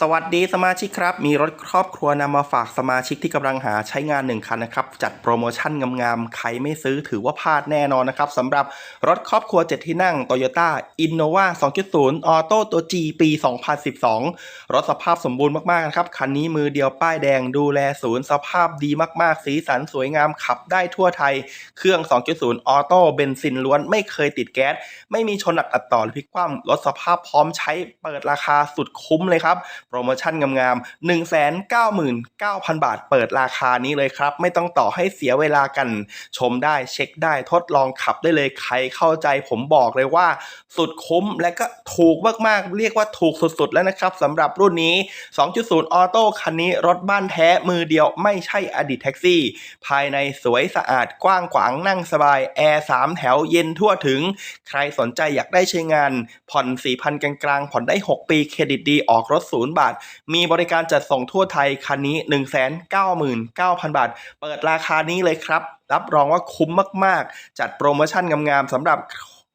สวัสดีสมาชิกครับ มีรถครอบครัวนำมาฝากสมาชิกที่กำลังหาใช้งาน1คันนะครับ จัดโปรโมชั่นงามๆ ใครไม่ซื้อถือว่าพลาดแน่นอนนะครับสำหรับรถครอบครัว 7 ที่นั่ง Toyota Innova 2.0ออโต้ตัว G ปี 2012 รถสภาพสมบูรณ์มากๆนะครับ คันนี้มือเดียวป้ายแดงดูแลศูนย์สภาพดีมากๆ สีสันสวยงามขับได้ทั่วไทย เครื่อง 2.0ออโต้เบนซินล้วนไม่เคยติดแก๊สไม่มีชนหนักอัดต่อหรือพลิกคว่ำรถสภาพพร้อมใช้เปิดราคาสุดคุ้มเลยครับโปรโมชั่นงามๆ199,000 บาท เปิดราคานี้เลยครับ ไม่ต้องต่อให้เสียเวลากันชมได้เช็คได้ทดลองขับได้เลยใครเข้าใจผมบอกเลยว่า สุดคุ้มและก็ถูกมากๆ เรียกว่าถูกสุดๆ แล้วนะครับสำหรับรุ่นนี้ 2.0 ออโต้คันนี้รถบ้านแท้มือเดียวไม่ใช่อดีตแท็กซี่ ภายในสวยสะอาดกว้างขวางนั่งสบาย แอร์ 3 แถวเย็นทั่วถึง ใครสนใจอยากได้ใช้งาน ผ่อน 4,000 กลางๆ ผ่อนได้ 6 ปีเครดิตดีออกรถศูนย์บาท มีบริการจัดส่งทั่วไทยคันนี้ 199,000 บาท เปิดราคานี้เลยครับ รับรองว่าคุ้มมาก ๆ จัดโปรโมชั่นงามๆสำหรับ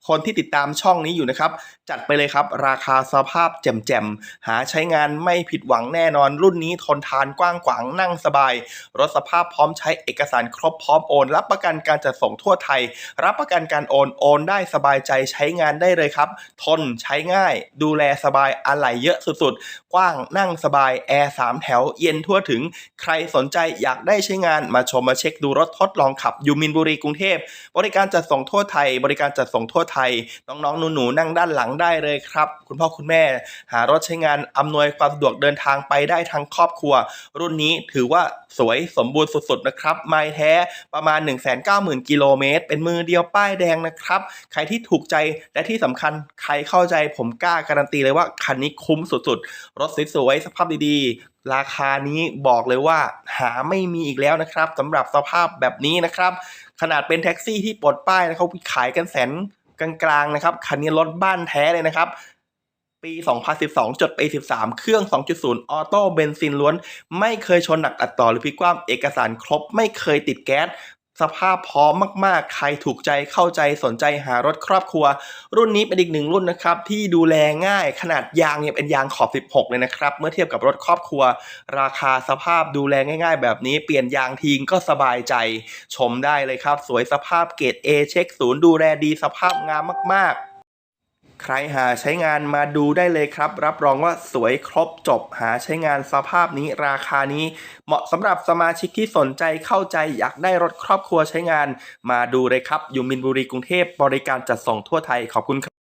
คนที่ติดตามช่องนี้อยู่นะครับ จัดไปเลยครับ ราคาสภาพแจ่มๆ หาใช้งานไม่ผิดหวังแน่นอน รุ่นนี้ทนทานกว้างขวางนั่งสบาย รถสภาพพร้อมใช้เอกสารครบพร้อมโอน รับประกันการจัดส่งทั่วไทย รับประกันการโอนโอนได้สบายใจใช้งานได้เลยครับ ทนใช้ง่าย ดูแลสบายอะไหล่เยอะสุดๆ กว้างนั่งสบายแอร์สามแถวเย็นทั่วถึง ใครสนใจอยากได้ใช้งานมาชมมาเช็คดูรถทดลองขับยูมินบุรีกรุงเทพบริการจัดส่งทั่วไทย บริการจัดส่งทั่วไทย น้องๆหนูๆนั่งด้านหลังได้เลยครับ คุณพ่อคุณแม่ หารถใช้งานอำนวยความสะดวกเดินทางไปได้ทั้งครอบครัว รุ่นนี้ถือว่าสวยสมบูรณ์สุดๆนะครับ ไม้แท้ประมาณ 190,000 กิโลเมตร เป็นมือเดียวป้ายแดงนะครับ ใครที่ถูกใจและที่สำคัญใครเข้าใจผมกล้าการันตีเลยว่าคันนี้คุ้มสุดๆ รถสวยๆสภาพดีๆ ราคานี้บอกเลยว่าหาไม่มีอีกแล้วนะครับสำหรับสภาพแบบนี้นะครับ ขนาดเป็นแท็กซี่ที่ปลดป้ายนะเขาขายกันแสน กลางๆนะครับ คันนี้รถบ้านแท้เลยนะครับ ปี 2012 จดปี 13 เครื่อง 2.0 ออโต้เบนซินล้วน ไม่เคยชนหนักอัดต่อหรือพลิกคว่ำเอกสารครบ ไม่เคยติดแก๊ส สภาพพร้อมมากๆ ใครถูกใจเข้าใจสนใจหารถครอบครัว รุ่นนี้เป็นอีกหนึ่งรุ่นนะครับ ที่ดูแลง่ายขนาดยางเนี่ยเป็นยางขอบ 16 เลยนะครับ เมื่อเทียบกับรถครอบครัว ราคาสภาพดูแลง่าย ๆ แบบนี้เปลี่ยนยางทิ้งก็สบายใจ ชมได้เลยครับ สวยสภาพเกรด A เช็คศูนย์ดูแลดีสภาพงามมากๆ ใครหาใช้งานมาดูได้เลยครับ รับรองว่าสวยครบจบหาใช้งานสภาพนี้ราคานี้ เหมาะสำหรับสมาชิกที่สนใจเข้าใจอยากได้รถครอบครัวใช้งาน มาดูเลยครับอยู่มินบุรีกรุงเทพบริการจัดส่งทั่วไทยขอบคุณครับ